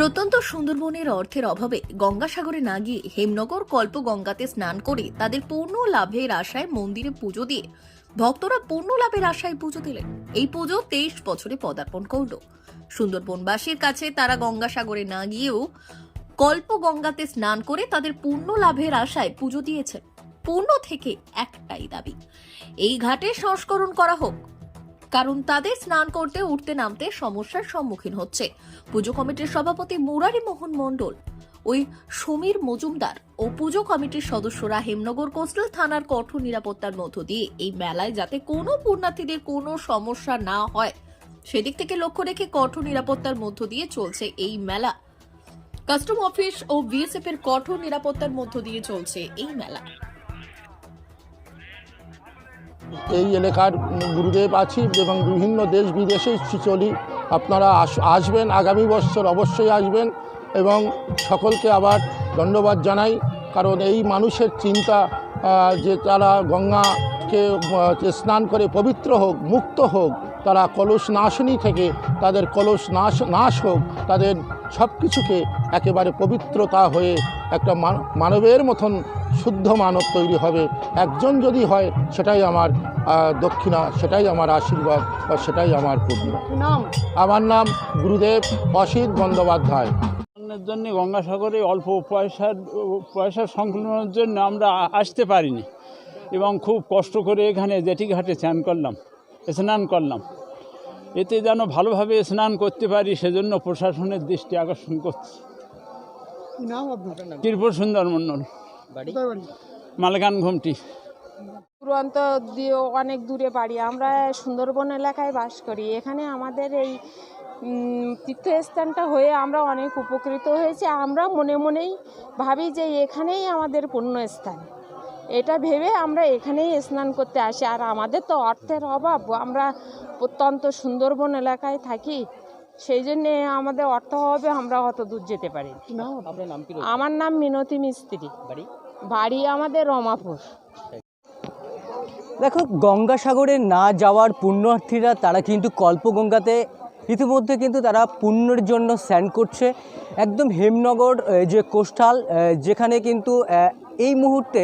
প্রত্যন্ত সুন্দরবনের অর্থের অভাবে গঙ্গাসাগরে না গিয়ে হেমনগর কল্প গঙ্গাতে স্নান করে তাদের পূর্ণ লাভের আশায় মন্দিরে পুজো দিয়ে ভক্তরা পূর্ণ লাভের আশায় পুজো দিলেন। এই পুজো তেইশ বছরে পদার্পণ করল। সুন্দরবনবাসীর কাছে তারা গঙ্গাসাগরে না গিয়েও কল্প গঙ্গাতে স্নান করে তাদের পূর্ণ লাভের আশায় পুজো দিয়েছেন। পূর্ণ থেকে একটাই দাবি, এই ঘাটে সংস্করণ করা হোক। কারণ তাদের স্নান করতে, উঠতে, নামতে সমস্যার সম্মুখীন হচ্ছে। পুজো কমিটির সভাপতি মুরারি মোহন মণ্ডল, ওই সমীর মজুমদার ও পুজো কমিটির সদস্যরা হেমনগর কোস্টাল থানার কঠোর নিরাপত্তার মধ্য দিয়ে এই মেলায় যাতে কোনো পুণ্যার্থীদের কোনো সমস্যা না হয়, সেদিক থেকে লক্ষ্য রেখে কঠোর নিরাপত্তার মধ্য দিয়ে চলছে এই মেলা। কাস্টম অফিস ও বিএসএফ এর কঠোর নিরাপত্তার মধ্য দিয়ে চলছে এই মেলা। এই এলাকার গুরুদেব আছি এবং বিভিন্ন দেশ বিদেশে চলি আপনারা আস- আসবেন, আগামী বছর অবশ্যই আসবেন এবং সকলকে আবার ধন্যবাদ জানাই। কারণ এই মানুষের চিন্তা যে তারা গঙ্গাকে স্নান করে পবিত্র হোক, মুক্ত হোক, তারা কলস নাশনী থেকে, তাদের কলস নাশ নাশ হোক, তাদের সব কিছুকে একেবারে পবিত্রতা হয়ে একটা মান- মানবের মতন শুদ্ধ মানব তৈরি হবে। একজন যদি হয় সেটাই আমার দক্ষিণা সেটাই আমার আশীর্বাদ বা সেটাই আমার পূর্ণ নাম আমার নাম গুরুদেব অসিত বন্দ্যোপাধ্যায়। জন্য গঙ্গাসাগরে অল্প পয়সার পয়সার সংকলনের জন্য আমরা আসতে পারিনি। এবং খুব কষ্ট করে এখানে জেটি ঘাটে স্নান করলাম স্নান করলাম। এতে যেন ভালোভাবে স্নান করতে পারি সেজন্য প্রশাসনের দৃষ্টি আকর্ষণ করছি। কি ত্রিপুর সুন্দর বাড়ি? মালগান ঘুমটি। দূরান্ত দিয়ে অনেক দূরে বাড়ি। আমরা সুন্দরবন এলাকায় বাস করি। এখানে আমাদের এই তীর্থস্থানটা হয়ে আমরা অনেক উপকৃত হয়েছি। আমরা মনে মনেই ভাবি যে এখানেই আমাদের পুণ্যস্থান। এটা ভেবে আমরা এখানেই স্নান করতে আসি। আর আমাদের তো অর্থের অভাব। আমরা অত্যন্ত সুন্দরবন এলাকায় থাকি। সেই জন্যে আমাদের অর্থ অভাবে আমরা অত দূর যেতে পারি আমার নাম মিনতি মিস্ত্রি। বাড়ি? আমাদের রমাপুর। দেখো গঙ্গাসাগরে না যাওয়ার পুণ্যার্থীরা তারা কিন্তু কল্পগঙ্গাতে ইতিমধ্যে কিন্তু তারা পুণ্যের জন্য স্যান করছে। একদম হেমনগর যে কোস্টাল যেখানে কিন্তু এই মুহূর্তে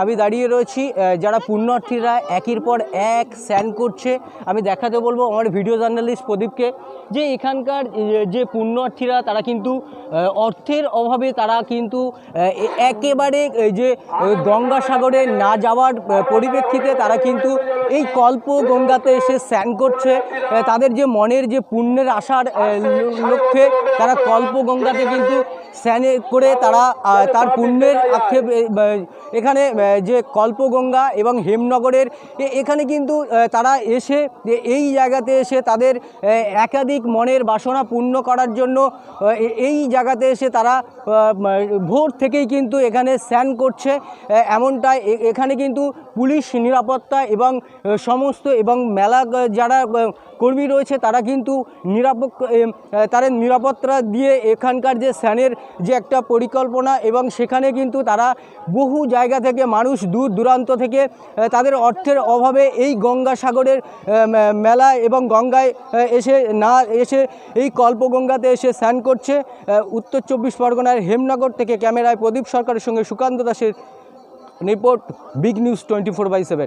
আমি দাঁড়িয়ে রয়েছি যারা পুণ্যার্থীরা একের পর এক স্যান করছে, আমি দেখাতে বলব আমার ভিডিও জার্নালিস্ট প্রদীপকে, যে এখানকার যে পুণ্যার্থীরা, তারা কিন্তু অর্থের অভাবে তারা কিন্তু একেবারে যে গঙ্গাসাগরে না যাওয়ার পরিপ্রেক্ষিতে তারা কিন্তু এই কল্প গঙ্গাতে এসে স্নান করছে তাদের যে মনের যে পুণ্যের আশার লক্ষ্যে তারা কল্প গঙ্গাতে কিন্তু স্নান করে তারা তার পুণ্যের আক্ষেপ এখানে যে কল্পগঙ্গা এবং হেমনগরের এখানে কিন্তু তারা এসে এই জায়গাতে এসে তাদের একাধিক মনের বাসনা পূর্ণ করার জন্য এই জায়গাতে এসে তারা ভোর থেকেই কিন্তু এখানে স্নান করছে। আহ, এমনটা এখানে কিন্তু পুলিশ নিরাপত্তা এবং সমস্ত এবং মেলা যারা কর্মী রয়েছে তারা কিন্তু নিরাপক তাদের নিরাপত্তা দিয়ে এখানকার যে স্যানের যে একটা পরিকল্পনা এবং সেখানে কিন্তু তারা বহু জায়গা থেকে মানুষ দূর দূরান্ত থেকে তাদের অর্থের অভাবে এই গঙ্গা সাগরের মেলা এবং গঙ্গায় এসে না, এসে এই কল্পগঙ্গাতে এসে স্নান করছে উত্তর চব্বিশ পরগনার হেমনগর থেকে ক্যামেরায় প্রদীপ সরকারের সঙ্গে সুকান্ত দাসের report, big news twenty four by seven.